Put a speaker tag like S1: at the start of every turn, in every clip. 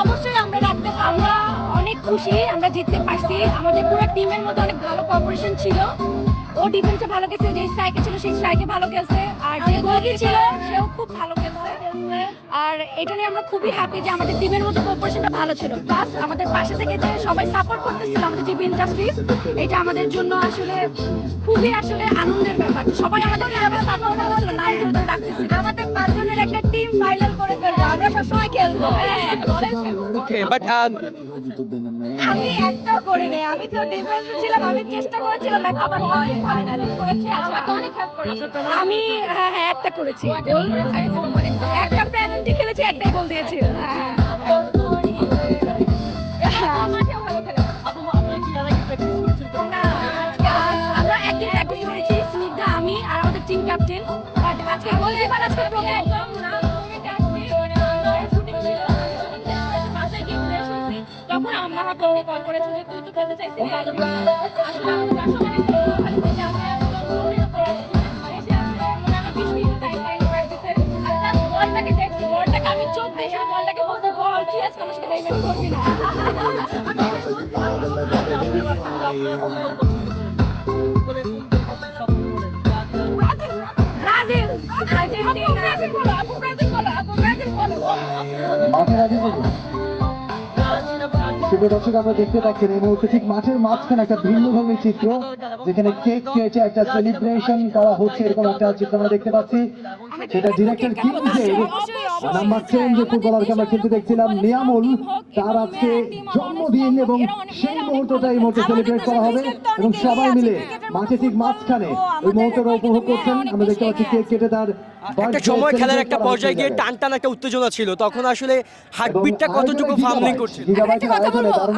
S1: অবশ্যই আমরা রাখতে আমরা অনেক খুশি আমরা জিততে পারছি। আমাদের পুরো টিমের মধ্যে অনেক ভালো কপারেশন ছিল। ও ডিফেন্সে ভালো খেলছে যে স্ট্রাইকে ছিল সেই স্ট্রাইকে ভালো খেলছে। আর যে গোলকি ছিল? সেও খুব ভালো খেলছে। আর এটা নিয়ে আমরা খুবই হ্যাপি যে আমাদের টিমের মধ্যে কম্পিটিশনটা ভালো ছিল। প্লাস আমাদের পাশে থেকে যে সবাই সাপোর্ট করতেছিল আমাদের জিবি ইন্ডাস্ট্রিজ এটা আমাদের জন্য আসলে খুবই আসলে আনন্দের ব্যাপার। সবাই আমাদের সাপোর্ট করছিল না আমাদের পাঁচজনের একটা
S2: um,
S1: আমি আমি তো ছিলাম আমি হয় হ্যাঁ একটা করেছি। গোল একটা খেলেছি একটাই গোল হ্যাঁ একদিন প্র্যাকটিস করেছি আমি আর আমাদের টিম ক্যাপ্টেন আজকে গোলকিপার আজকে প্রথম তখন আমরা তো কল করেছি যে তুই তো খেলতে চাইছিস আসলে আমরা সবাই আমি চোখ দেখে বলটাকে বলতে বল ঠিক আছে আমার সাথে পেমেন্ট করবি না ব্রাজিল আর্জেন্টিনা ব্রাজিল
S3: প্রিয় দর্শক আমরা দেখতে পাচ্ছেন এই মুহূর্তে ঠিক মাঠের মাঝখানে একটা ভিন্ন ধরনের চিত্র, যেখানে কেক কেটে একটা সেলিব্রেশন করা হচ্ছে, এরকম একটা চিত্র আমরা দেখতে পাচ্ছি। সেটা ডিরেক্টর নাম্বার টেন যে ফুটবলারকে আমরা খেলতে দেখছিলাম নিয়ামুল তার আজকে জন্মদিন এবং সেই মুহূর্তটা এই মুহূর্তে সেলিব্রেট করা হবে এবং সবাই মিলে মাঠে ঠিক মাঝখানে এই মুহূর্তটা উপভোগ করছেন। আমরা দেখতে পাচ্ছি কেক কেটে তার
S2: একটা সময় খেলার একটা পর্যায়ে গিয়ে টান টান একটা উত্তেজনা ছিল তখন আসলে হার্টবিটটা কতটুকু ফার্মলিং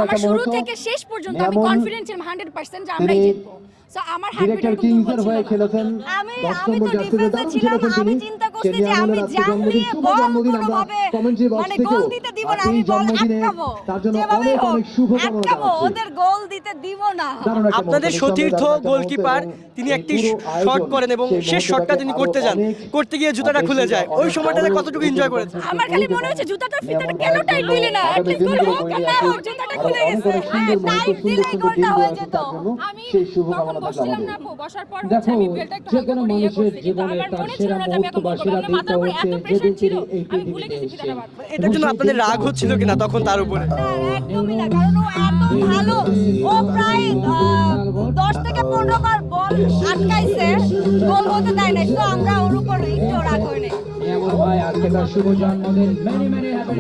S1: আমার শুরু থেকে শেষ পর্যন্ত আমি
S3: নিয়ামুল
S1: কনফিডেন্ট ছিলাম হান্ড্রেড পার্সেন্ট যে আমরাই জিতবো। সো আমার
S3: ডিরেক্টর
S1: হার্টবিট
S3: কিংসের হয়ে খেলেছেন।
S4: আমি আমি তো ডিফেন্সে
S3: দারুণ
S4: ছিলাম আমি চিন্তা আমি বল কোনোভাবে মানে গোল দিতে দিব না আমি বল আটকাবো।
S3: তার জন্য অনেক অনেক শুভকামনা
S4: ওদের গোল দিতে দিব না।
S2: আপনাদের সতীর্থ গোলকিপার তিনি একটি শট করেন এবং শেষ শটটা তিনি করতে যান। করতে গিয়ে জুতাটা খুলে যায়। ওই সময়টাতে কতটুকু এনজয় করেছেন
S1: আমার খালি মনে হচ্ছে জুতাটা ফিতাটা কেন টাইট দিলি না। গোল হোক না হোক জুতাটা খুলে গেছে।
S3: অনেক সুন্দর মুহূর্ত,
S4: টাইট দিলেই গোলটা হয়ে যেত।
S1: আমি তখন বসছিলাম না বসার পর
S5: দেখো,
S1: হচ্ছে আমি বেলটা একটু
S5: যে
S1: হালকা
S5: কোনো
S1: করে ইয়ে
S5: মানুষের
S1: করছি, কিন্তু
S5: জীবনে
S1: আমার
S5: তার
S1: মনে ছিল
S5: সেরা
S1: না যে আমি এখন আমার মাথার এত প্রেশার ছিল আমি ভুলে গেছি ফিতাটা।
S2: এটার জন্য আপনাদের রাগ হচ্ছিল কিনা তখন তার উপরে?
S4: একদমই না কারণ ও এত ভালো। ও প্রায় দশ থেকে পনেরো বার বল আটকাইছে গোল হতে দেয় না তো আমরা ওর উপর একটু রাগ হই নাই।
S5: ভাই আজকে তার শুভ জন্মদিন। Many many happy